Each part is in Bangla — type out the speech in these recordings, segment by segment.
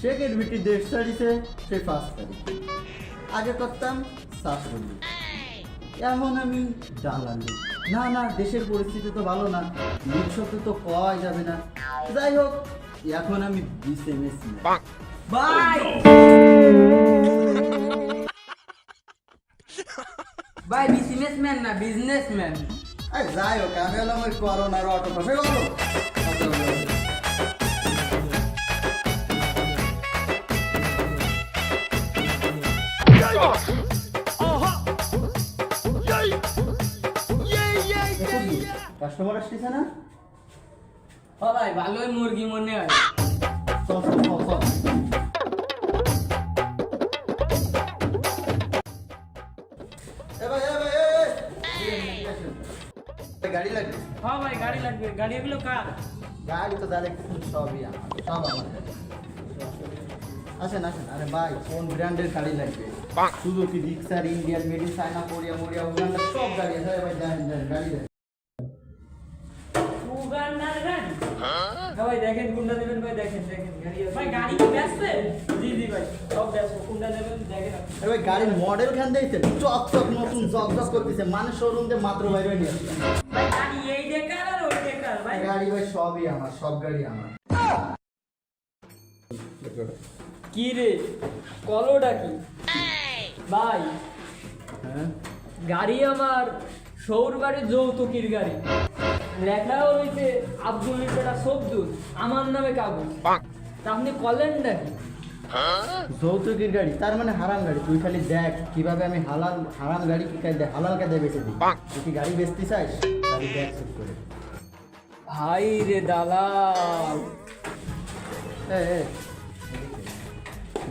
শেখের বিটি দেশ ছাড়িছে সে পাঁচ তারিখ। আগে করতাম ছাত্রলীগ এখন আমি দালালি না না দেশের পরিস্থিতি তো ভালো না। লিগ তো পাওয়াই যাবে না। যাই হোক এখন আমি বিসিএমএস ভাই ভাই বিজনেসম্যান না বিজনেসম্যান। যাই হোক আমি হলাম ওই করোনার অটো পাশে গেল কাস্টমার আসতেছে না? ভাই ভালোই মুরগি মনে হয়। গাড়ি লাগবে? হ্যাঁ ভাই গাড়ি লাগবে। গাড়ি এগুলো কার? গাড়ি তো দাঁড়িয়ে সবই সব আমার। আসেন আসেন। আরে ভাই কোন ব্র্যান্ডের গাড়ি লাগবে? সুজুকি রিক্সার ইন্ডিয়ান মেডিসাইনা কোরিয়া মোরিয়া উগান্ডা সব গাড়ি আছে। ভাই জানেন জানেন গাড়ি ভাই দেখেন কোনটা নেবেন ভাই দেখেন দেখেন গাড়ি আছে। ভাই গাড়ি কি ব্যস্ত? জি জি ভাই সব ব্যস্ত কোনটা নেবেন দেখেন আরে ভাই গাড়ির মডেল খান দেখছেন? চক চক নতুন জক জক করতেছে মানে শোরুম দিয়ে মাত্র বাইরে নিয়ে আসছে ভাই গাড়ি এই দেখার আর ওই দেখার ভাই? গাড়ি ভাই সবই আমার সব গাড়ি আমার। কি রে? কলোটা কি? ভাই হ্যাঁ? গাড়ি আমার সৌর বাড়ির যৌতুকির গাড়ি। লেখা হয়েছে আব্দুল পেটা সবদুল আমার নামে কাগজ আপনি কলেন নাকি? যৌতুকের গাড়ি তার মানে হারাম গাড়ি। তুই খালি দেখ কীভাবে আমি হালাল হারাম গাড়ি কি হালাল কায়দায় বেঁচে দিই। তুই কি গাড়ি বেচতে চাস? তাহলে দেখ চেক করে। ভাই রে দালাল।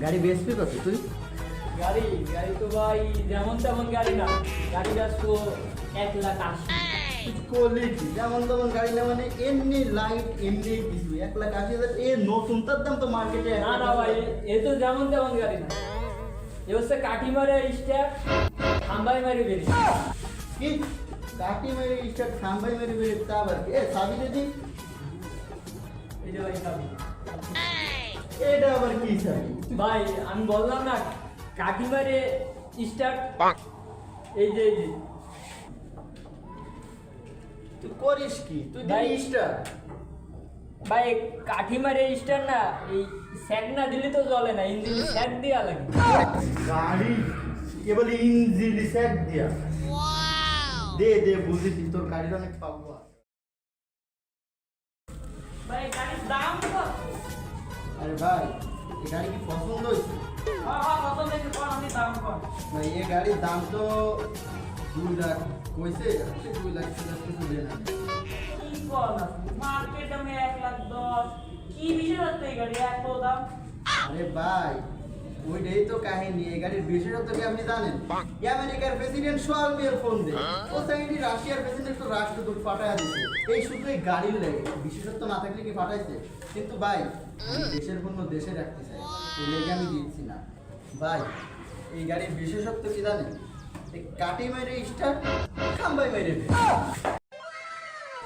গাড়ি বেচবি কত তুই? গাড়ি গাড়ি তো ভাই যেমন তেমন গাড়ি না। গাড়ি ব্যস্ত এক লাখ আশি। কোয়ালিটি যেমন তেমন গাড়ি না মানে এমনি লাইট এমনি কিছু। এক লাখ আশি হাজার এ নতুন তার দাম তো মার্কেটে না না ভাই এ তো যেমন তেমন গাড়ি না। এ হচ্ছে কাঠি মারে স্ট্যাপ খাম্বাই মারি বেরিয়ে কি? কাটি মেরে স্টার্ট খাম্বাই মেরে বেরে তা আবার কি? এ সাবি দিদি এই যে ভাই চাবি। এটা আবার কি সাবি ভাই আমি বললাম না কাঠি মারে স্টার্ট এই যে এই যে। তুই করিস কি তুই দিবি স্টার ভাই কাঠি মারে স্টার না এই স্যাক না দিলে তো চলে না ইঞ্জিন স্যাক দেওয়া লাগে গাড়ি কেবল ইঞ্জিন রিসেট দিয়া দে দে বুঝেছি তোর গাড়ির অনেক পাবো ভাই গাড়ির দাম কত আরে ভাই এই গাড়ি কি পছন্দ হয়েছে হ্যাঁ হ্যাঁ কোন আমি দাম কত ভাই এই গাড়ির দাম তো দুই লাখ কইছে সে দুই লাখ তিন লাখ কিছু দেয় না কি কর মার্কেট আমি এক লাখ দশ কি বিষয় হচ্ছে এই গাড়ি এত দাম আরে ভাই ওইটাই তো কাহিনী এই গাড়ির বিশেষত্ব কি আপনি জানেন আমেরিকার প্রেসিডেন্ট ফোন ও সাইডি রাশিয়ার প্রেসিডেন্ট তো রাষ্ট্রদূত পাঠায় দিছে এই শুধু এই গাড়ির লেগে বিশেষত্ব না থাকলে কি পাঠাইছে কিন্তু ভাই দেশের পণ্য দেশে রাখতে চাই এই লেগে আমি দিচ্ছি না ভাই এই গাড়ির বিশেষত্ব কি জানেন কাটি মেরে স্টার্ট খাম্বাই মেরে।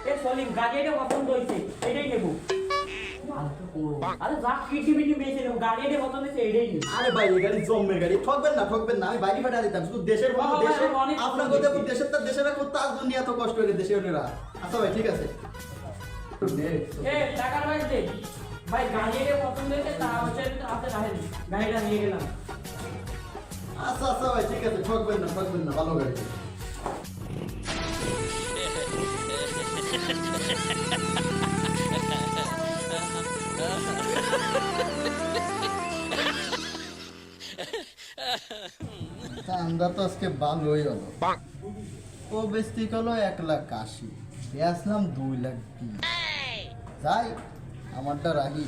এ সলিম গাড়ি এটা পছন্দ হয়েছে এটাই নেব। আরে যা কিটি মিটি বেঁচে নেব গাড়ি এটা পছন্দ হয়েছে এটাই নেব। আরে ভাই এই গাড়ি জম্মের গাড়ি। ঠকবেন না ঠকবেন না। আমি বাইরে পাঠিয়ে দিতাম শুধু দেশের পণ্য বাবা, দেশে আপনার কথা দেশের তার দেশে রাখব তার জন্য এত কষ্ট হইলে দেশে ওনেরা আচ্ছা ভাই ঠিক আছে। এ টাকার ভাই ভাই গাড়ি এটা পছন্দ হয়েছে তা হচ্ছে হাতে রাখেন। গাড়িটা নিয়ে গেলাম। আচ্ছা আচ্ছা ভাই, ঠিক আছে ঠকবেন না ঠকবেন না, ভালো গাড়ি। আমরা তো আজকে ভালোই হলো। ও বেশি হলো এক লাখ আশি বেসলাম দুই লাখ যাই, আমারটা রাখি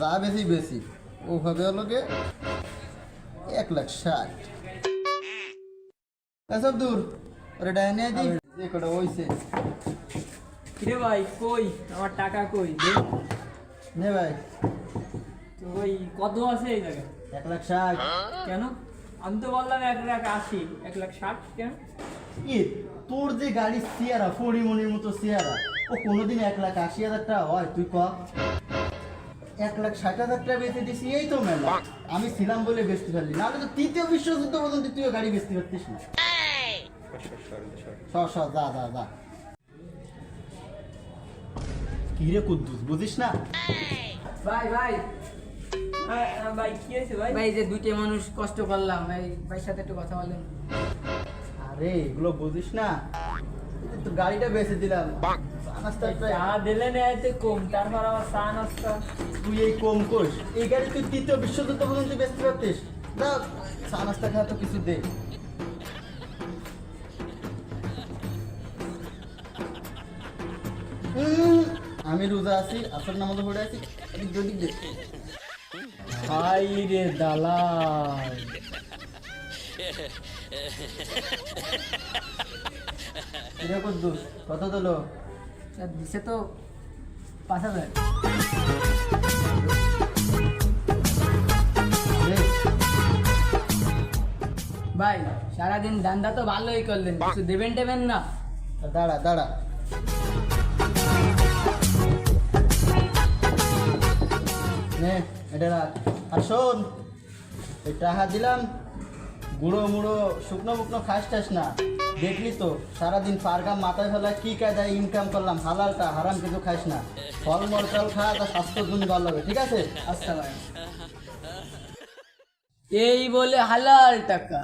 যা বেশি বেশি। ওভাবে হলো গে এক লাখ ষাট। এসব দূর ওরে ডাইনে দি। যে কটা হইছে। কিরে ভাই কই? আমার টাকা কই? নে ভাই। ওই কত আছে এই জায়গায়? এক লাখ ষাট। কেন? আমি তো বললাম এক লাখ আশি। এক লাখ ষাট কেন? কি তোর যে গাড়ি সিয়ারা ফড়িমনির মতো সিয়ারা ও কোনোদিন এক লাখ আশি হাজার টাকা হয় তুই ক? এক লাখ ষাট হাজার টাকা বেঁচে দিছি এই তো মেলা। আমি ছিলাম বলে বেচতে পারলি নাহলে তো তৃতীয় বিশ্বযুদ্ধ পর্যন্ত তুইও গাড়ি বেচতে পারতিস না। সর সর যা যা যা। কি রে কুদ্দুস বুঝিস না? ভাই ভাই। হ্যাঁ, ভাই কি হয়েছে ভাই? ভাই যে দুইটা মানুষ কষ্ট করলাম ভাই ভাইয়ের সাথে একটু কথা বলেন। আরে এগুলো বুঝিস না? তো গাড়িটা বেচে দিলাম। চা দিলে নেয় কম তারপর আবার চা নাস্তা। তুই এই কম এই গাড়ি তুই তৃতীয় বিশ্বযুদ্ধ পর্যন্ত বেচতে পারতিস না চা নাস্তা খাওয়া তো কিছু দে। আমি রোজা আছি আসর নামাজে পড়ে আছি এদিক দে, হাই রে দালাল। দিলো স্যার দিছে তো পাঁচ হাজার ভাই সারাদিন দান্দা তো ভালোই করলেন কিছু দেবেন টেবেন না দাঁড়া দাঁড়া নে এটা রাখ আর শোন এই টাকা দিলাম গুঁড়ো মুড়ো, শুকনো মুকনো খাস টাস না। দেখলি তো, সারাদিন পারগাম মাথায় ফেলা কি কায়দায় ইনকাম করলাম, হালালটা হারাম কিছু খাস না। ফল মল টল খা, তা স্বাস্থ্য জন্য ভালো হবে, ঠিক আছে? ভাই এই বলে হালাল টাকা।